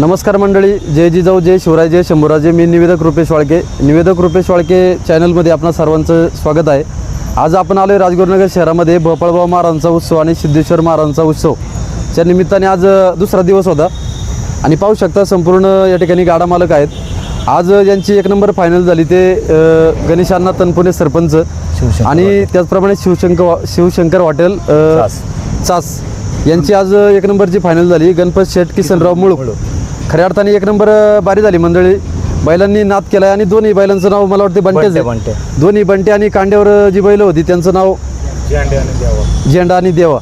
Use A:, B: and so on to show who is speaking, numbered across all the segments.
A: नमस्कार मंडळी जय जिजाऊ जय शिवराय जय शंभूराजे. मी निवेदक रुपेश वाळके. निवेदक रुपेश वाळके चॅनलमध्ये आपणा सर्वांचं स्वागत आहे. आज आपण आलो आहे राजगुरुनगर शहरामध्ये भोपाळबाव महाराजांचा उत्सव आणि सिद्धेश्वर महाराजांचा उत्सव. त्या निमित्ताने आज दुसरा दिवस होता. आणि पाहू शकता संपूर्ण या ठिकाणी गाडा मालक आहेत. आज अ, ज्यांची एक नंबर फायनल झाली ते गणेशांना तनपुणे सरपंच आणि त्याचप्रमाणे शिवशंकर शिवशंकर हॉटेल
B: चास.
A: यांची आज एक नंबरची फायनल झाली. गणपत शेठ किसनराव मुळूक. खऱ्या अर्थाने एक नंबर बारी झाली मंडळी. बैलांनी नाद केलाय आणि दोन्ही बैलांचं नाव मला वाटतं बंटेच
B: बंटे,
A: आहे.
B: बंटे.
A: दोन्ही बंटे आणि कांड्यावर जी बैल होती त्यांचं नाव झेंडा आणि देवा.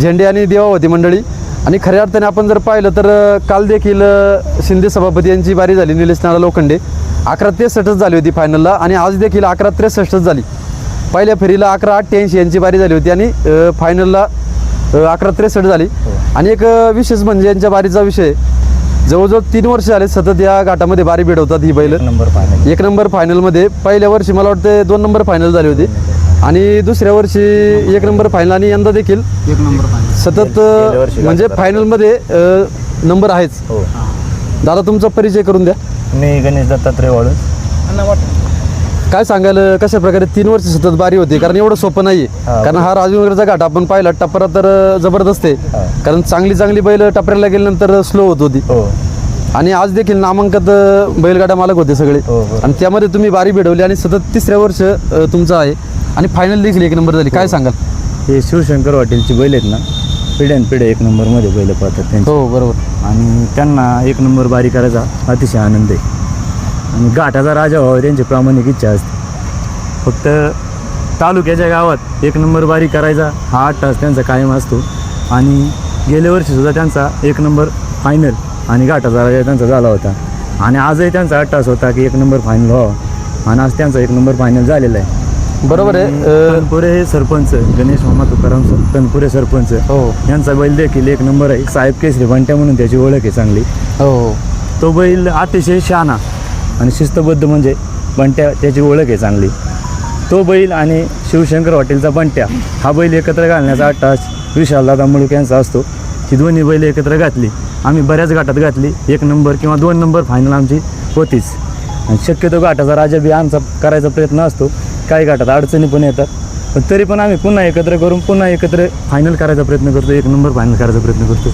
A: झेंडे आणि देवा. होती मंडळी. आणि खऱ्या अर्थाने आपण जर पाहिलं तर अ, काल देखील अ, शिंदे सभापती यांची बारी झाली निलेश नाना लोखंडे. अकरा त्रेसष्टच झाली होती फायनलला आणि आज देखील अकरा त्रेसष्टच झाली. पहिल्या फेरीला अकरा अठ्ठ्याऐंशी यांची बारी झाली होती आणि फायनलला अकरा त्रेसष्ट झाली. आणि एक अ, विशेष म्हणजे यांच्या बारीचा विषय जवळजवळ तीन वर्ष झाले सतत या घाटामध्ये बारी भिडवतात ही बैल.
B: एक नंबर फायनल
A: एक नंबर फायनलमध्ये पहिल्या वर्षी मला वाटतं दोन नंबर फायनल झाली होती. आणि दुसऱ्या वर्षी एक नंबर फायनल आणि यंदा देखील.
C: एक नंबर
A: सतत म्हणजे. फायनलमध्ये नंबर आहेच.
B: हो.
A: दादा तुमचा परिचय करून द्या.
B: मी गणेश दत्तात्रय वाळू
A: काय सांगाल कशा प्रकारे तीन वर्ष सतत बारी होती? कारण एवढं सोपं नाहीये.
B: हा,
A: कारण हा राजनगरचा घाट आपण पाहिला टप्परा तर जबरदस्त आहे. कारण चांगली चांगली बैल टपऱ्याला गेल्यानंतर स्लो होत होती.
B: हो.
A: आणि आज देखील नामांकित अ, बैलगाडा मालक होते सगळे.
B: हो, हो.
A: आणि त्यामध्ये तुम्ही बारी भिडवली आणि सतत तिसऱ्या वर्ष अ, तुमचं आहे. आणि फायनल देखील एक नंबर झाली. काय सांगाल?
B: हे शिवशंकर हॉटेलची बैल आहेत ना पिढ्यान पिढ्या एक नंबरमध्ये बैल पाहतात त्यांचे.
A: हो बरोबर.
B: आणि त्यांना एक नंबर बारी करायचा अतिशय आनंद आहे. आणि घाटाचा राजा व्हावा त्यांची प्रामाणिक इच्छा असते. फक्त तालुक्याच्या गावात एक नंबर बारी करायचा हा आठ तास त्यांचा कायम असतो. आणि गेल्या वर्षीसुद्धा त्यांचा एक नंबर फायनल आणि घाटाचा राजा त्यांचा झाला होता. आणि आजही त्यांचा तास होता की एक नंबर फायनल व्हावा आणि आज त्यांचा एक नंबर फायनल झालेला आहे.
A: बरोबर आहे.
B: तनपुरे हे सरपंच गणेश मामा तुकाराम सर तनपुरे सरपंच
A: हो.
B: यांचा बैल देखील एक नंबर आहे. साहेब केसरी बंट्या म्हणून त्याची ओळख आहे चांगली.
A: हो. हो
B: तो बैल अतिशय शहाणा आणि शिस्तबद्ध म्हणजे बंट्या त्याची ओळख आहे चांगली. तो बैल आणि शिवशंकर हॉटेलचा बंट्या हा बैल एकत्र घालण्याचा अट्टास विशालदादा मुळूक यांचा असतो. ही दोन्ही बैल एकत्र घातली. आम्ही बऱ्याच घाटात घातली. एक नंबर किंवा दोन नंबर फायनल आमची होतीच. आणि शक्यतो घाटाचा राजा बी आमचा करायचा प्रयत्न असतो. काही घाटात अडचणी पण येतात. पण तरी पण आम्ही पुन्हा एकत्र करून पुन्हा एकत्र फायनल करायचा प्रयत्न करतो. एक नंबर फायनल करायचा प्रयत्न करतो.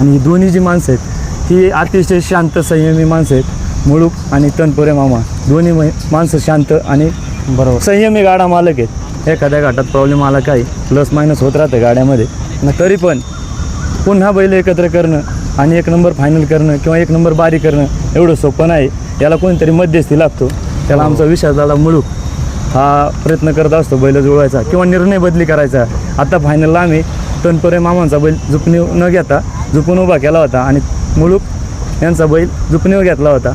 B: आणि ही दोन्ही जी माणसं आहेत ही अतिशय शांत संयमी माणसं आहेत. मुळूक आणि तनपुरे मामा. दोन्ही मै- माणसं शांत आणि
A: बरोबर.
B: संयमी गाडा मालक आहेत. एखाद्या घाटात प्रॉब्लेम आला काही प्लस मायनस होत राहतं गाड्यामध्ये. तरी पण पुन्हा बैल एकत्र करणं आणि एक नंबर फायनल करणं किंवा एक नंबर बारी करणं एवढं सोपं नाही. याला कोणतरी मध्यस्थी लागतो. त्याला आमचा विश्वास झाला मुळूक हा प्रयत्न करत असतो बैल जुळवायचा किंवा निर्णय बदली करायचा. आता फायनलला आम्ही तनपुरे मामांचा बैल जुपणी न घेता जुपून उभा केला होता आणि मुळूक यांचा बैल जुपणीवर घेतला होता.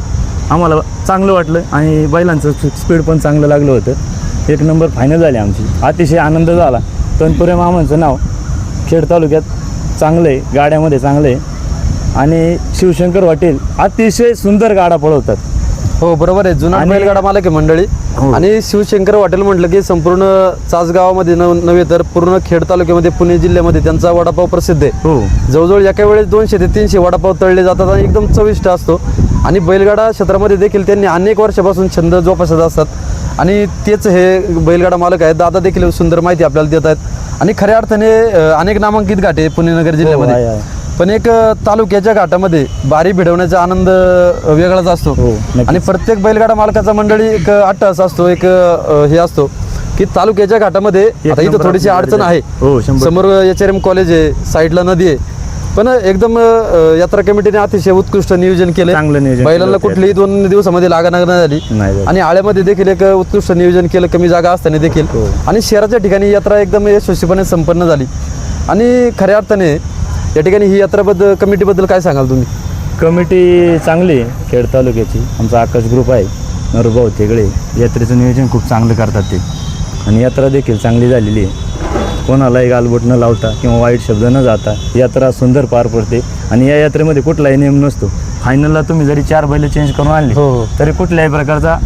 B: आम्हाला चांगलं वाटलं आणि बैलांचं स्पीड पण चांगलं लागलं होतं. एक नंबर फायनल झाली आमची. अतिशय आनंद झाला. तनपुरे मामांचं नाव खेड तालुक्यात चांगलं आहे गाड्यामध्ये चांगलं आहे. आणि शिवशंकर हॉटेल अतिशय सुंदर गाडा पळवतात.
A: हो बरोबर आहे. जुना
B: आणि-
A: बैलगाडा मालक आहे मंडळी.
B: हो.
A: आणि शिवशंकर हॉटेल म्हटलं की संपूर्ण चासगावामध्ये न नव्हे तर पूर्ण खेड तालुक्यामध्ये पुणे जिल्ह्यामध्ये त्यांचा वडापाव प्रसिद्ध आहे.
B: हो.
A: जवळजवळ एका वेळेस दोनशे ते तीनशे वडापाव तळले जातात आणि एकदम चविष्ट असतो. आणि बैलगाडा क्षेत्रामध्ये देखील त्यांनी अनेक वर्षापासून छंद जोपासत असतात. आणि तेच हे बैलगाडा मालक आहेत. दादा देखील सुंदर माहिती आपल्याला देत आहेत. आणि खऱ्या अर्थाने अ, अनेक नामांकित घाट आहे पुणे नगर
B: आहे,
A: जिल्ह्यामध्ये.
B: आहे.
A: पण एक तालुक्याच्या घाटामध्ये बारी भिडवण्याचा आनंद वेगळाच असतो.
B: हो.
A: आणि प्रत्येक बैलगाडा मालकाचा मंडळी एक अट्टास असतो एक हे असतो की तालुक्याच्या घाटामध्ये आता इथं थोडीशी अडचण आहे.
B: हो.
A: समोर एच आर एम कॉलेज आहे साईडला नदी आहे. पण एकदम यात्रा कमिटीने अतिशय उत्कृष्ट नियोजन केलं
B: चांगलं नियोजन
A: बैलांना कुठलीही दोन दिवसामध्ये लागणार झाली. आणि आळ्यामध्ये देखील एक उत्कृष्ट नियोजन केलं कमी जागा असताना देखील.
B: हो.
A: आणि शहराच्या ठिकाणी यात्रा एकदम यशस्वीपणे संपन्न झाली. आणि खऱ्या अर्थाने या ठिकाणी ही यात्राबद्दल कमिटीबद्दल काय सांगाल तुम्ही?
B: कमिटी चांगली आहे खेड तालुक्याची. आमचा आकाश ग्रुप आहे नरुभाऊ तेगळे यात्रेचं नियोजन खूप चांगलं करतात ते. आणि यात्रा देखील चांगली झालेली आहे. कोणालाही गालबोट न लावता किंवा वाईट शब्द न जाता यात्रा सुंदर पार पडते. आणि या यात्रेमध्ये कुठलाही नियम नसतो. फायनलला तुम्ही जरी चार बैल चेंज करून आणले
A: हो, हो.
B: तरी कुठल्याही प्रकारचा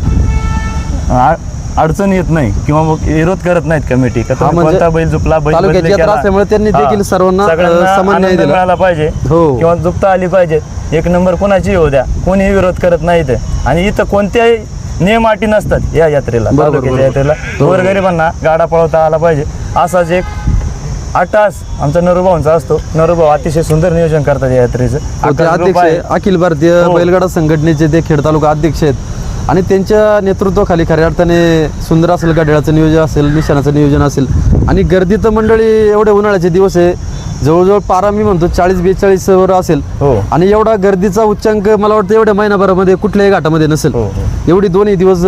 B: अडचण येत नाही किंवा मग विरोध करत नाहीत कमिटी का तुम्ही
A: म्हणजे
B: कोणता बैल झुपला बैल
A: तालुक्याची
B: बदली
A: यात्रा
B: केला.
A: असल्यामुळे त्यांनी
B: हा.
A: देखील सर्वांना, अ,
B: सगळ्यांना
A: समान न्याय
B: आनंद
A: दिला.
B: मिळाला पाहिजे
A: हो.
B: किंवा जुपता आली पाहिजे एक नंबर कोणाची येऊ द्या कोणीही विरोध करत नाही इथे आणि इथं कोणत्याही नियम अटी नसतात या यात्रेला
A: बरोबर,
B: तालुक्याच्या
A: बरोबर.
B: यात्रेला गोरगरिबांना गाडा पळवता आला पाहिजे असाच एक आटास आमचा नरुभाऊंचा असतो नरुभाऊ अतिशय सुंदर नियोजन करतात या यात्रेचं
A: हो, ते
B: आकाश
A: अध्यक्ष
B: ग्रुप आहे.
A: आहे अखिल भारतीय
B: हो.
A: बैलगाडा संघटनेचे ते खेड तालुका अध्यक्ष आहेत आणि त्यांच्या नेतृत्वाखाली खऱ्या अर्थाने सुंदर असेल गाड्याचं नियोजन असेल निशाणाचं नियोजन असेल. आणि गर्दी तर मंडळी एवढे उन्हाळ्याचे दिवस आहे. जवळजवळ पारा मी म्हणतो चाळीस बेचाळीस वर असेल.
B: हो.
A: आणि एवढा गर्दीचा उच्चांक मला वाटतं एवढ्या महिनाभरामध्ये कुठल्याही घाटामध्ये नसेल.
B: हो, हो.
A: एवढी दोन्ही दिवस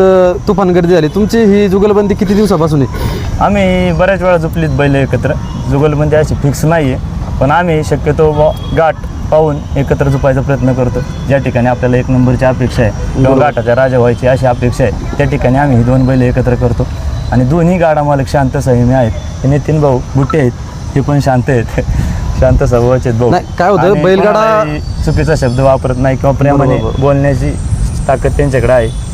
A: तुफान गर्दी झाली. तुमची ही जुगलबंदी किती दिवसापासून आहे?
B: आम्ही बऱ्याच वेळा झोपलीत बैल एकत्र. जुगलबंदी अशी फिक्स नाही आहे पण आम्ही शक्यतो गाठ पाहून एकत्र झोपायचा प्रयत्न करतो. ज्या ठिकाणी आपल्याला एक नंबरची अपेक्षा आहे किंवा गाठाच्या राजा व्हायची अशी अपेक्षा आहे त्या ठिकाणी आम्ही ही दोन बैल एकत्र करतो. आणि दोन्ही गाडा मालक शांत संयमी आहेत. हे नितीन भाऊ बुट्टे आहेत हे पण शांत आहेत. शांत स्वभावाचे आहेत भाऊ.
A: काय होतं, बैलगाडा-
B: चुकीचा शब्द वापरत नाही किंवा प्रेमाने. बोलण्याची ताकद त्यांच्याकडे आहे.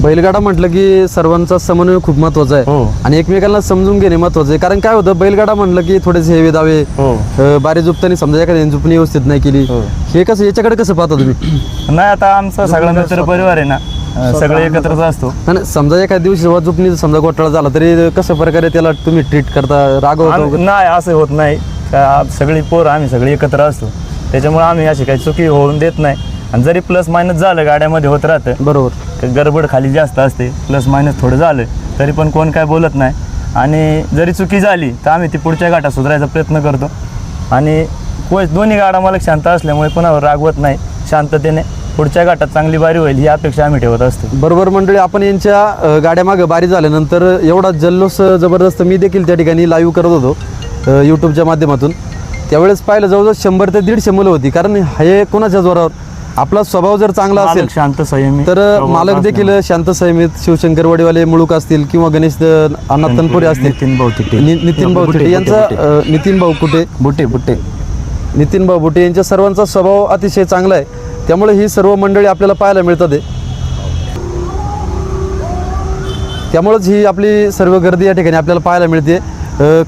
A: बैलगाडा म्हटलं की सर्वांचा समन्वय खूप महत्त्वाचा आहे.
B: हो. आणि
A: एकमेकांना समजून घेणे महत्वाचं आहे. कारण काय होतं बैलगाडा म्हटलं की थोडेसे हेवे दावे
B: हो.
A: बारी जुपतानी समजा एखाद्याने जुपणी व्यवस्थित नाही केली
B: हो.
A: हे कसं याच्याकडे कसं पाहता तुम्ही?
B: नाही आता आमचा सगळा मित्र परिवार आहे ना. सगळे एकत्रच असतो.
A: आणि समजा एखाद्या दिवशी जेव्हा जुपणी समजा घोटाळा झाला तरी कसं प्रकारे त्याला तुम्ही ट्रीट करता? रागवता?
B: नाही असं होत नाही. सगळी पोरं आम्ही सगळे एकत्र असतो. त्याच्यामुळे आम्ही अशी काही चुकी होऊन देत नाही. आणि जरी प्लस मायनस झालं गाड्यामध्ये होत राहतं
A: बरोबर.
B: गडबड खाली जास्त असते. प्लस मायनस थोडं झालं तरी पण कोण काय बोलत नाही. आणि जरी चुकी झाली तर आम्ही ती पुढच्या गाठात सुधारायचा प्रयत्न करतो. आणि को दोन्ही गाडा मालक शांत असल्यामुळे कोणावर रागवत नाही. शांततेने पुढच्या गाठात चांगली बारी होईल ही अपेक्षा आम्ही ठेवत असतो.
A: बरोबर मंडळी आपण यांच्या गाड्यामागं बारी झाल्यानंतर एवढा जल्लोष जबरदस्त मी देखील त्या ठिकाणी लाईव्ह करत होतो यूट्यूबच्या माध्यमातून. त्यावेळेस पाहिलं जवळजवळ शंभर ते दीडशे मुलं होती. कारण हे कोणाच्या जोरावर? आपला स्वभाव जर चांगला असेल
B: शांत संयमी
A: तर मालक देखील. शांत संयमित शिवशंकर वडीवाले मुळूक असतील किंवा गणेश अण्णा तनपुरे असतील.
B: नितीन भाऊ तिटे.
A: नितीन भाऊ तिटे. यांचा नितीन भाऊ कुठे?
B: बुटे बुटे.
A: नितीन भाऊ बुटे यांच्या सर्वांचा स्वभाव अतिशय चांगला आहे. त्यामुळे ही सर्व मंडळी आपल्याला पाहायला मिळतात आहे. त्यामुळेच ही आपली सर्व गर्दी या ठिकाणी आपल्याला पाहायला मिळते.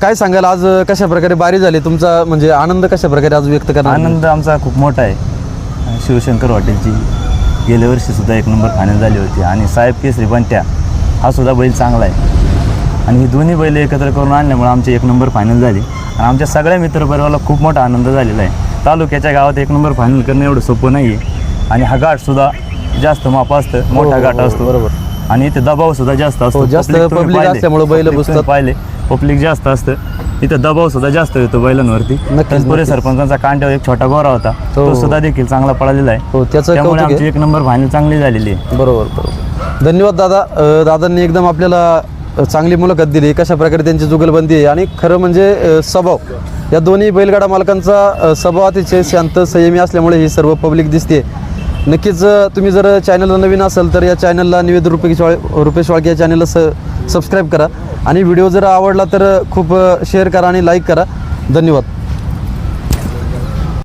A: काय सांगाल? आज कशा प्रकारे बारी झाली? तुमचा म्हणजे आनंद कशा प्रकारे आज व्यक्त करणार?
B: आनंद आमचा खूप मोठा आहे. शिवशंकर हॉटेलची गेल्या वर्षी सुद्धा एक नंबर फायनल झाली होती. आणि साहेब केसरी बंट्या हा सुद्धा बैल चांगला आहे. आणि ही दोन्ही बैल एकत्र करून आणल्यामुळे आमची एक नंबर फायनल झाली. आणि आमच्या सगळ्या मित्रपरिवाराला खूप मोठा आनंद झालेला आहे. तालुक्याच्या गावात एक नंबर फायनल करणं एवढं सोपं नाही आहे. आणि हा घाटसुद्धा जास्त माप असतं मोठा
A: हो,
B: घाट
A: हो,
B: असतो.
A: बरोबर.
B: आणि इथे दबाव सुद्धा जास्त असतो.
A: हो, जास्त. असल्यामुळे बैलं बसतात.
B: पाहिले पब्लिक जास्त असतं. इथं दबाव सुद्धा जास्त येतो बैलांवरती.
A: नक्कीच.
B: सरपंचांचा कांड्यावर एक छोटा गोरा होता.
A: हो.
B: तो सुद्धा देखील चांगला पळालेला आहे.
A: हो त्याचं
B: त्यामुळे आमची एक नंबर फायनल चांगली झालेली आहे.
A: बरोबर बरोबर. धन्यवाद दादा. दादांनी एकदम आपल्याला चांगली मुलाखत दिली. कशा प्रकारे त्यांची जुगलबंदी आहे आणि खरं म्हणजे स्वभाव. या दोन्ही बैलगाडा मालकांचा स्वभाव अतिशय शांत संयमी असल्यामुळे ही सर्व पब्लिक दिसते. नक्कीच तुम्ही जर चॅनलला नवीन असाल तर या चॅनलला निवेद रुपेश वाळ रुपेश वाळके या चॅनलला स सबस्क्राईब करा. आणि व्हिडिओ जर आवडला तर खूप शेअर करा आणि लाईक करा. धन्यवाद.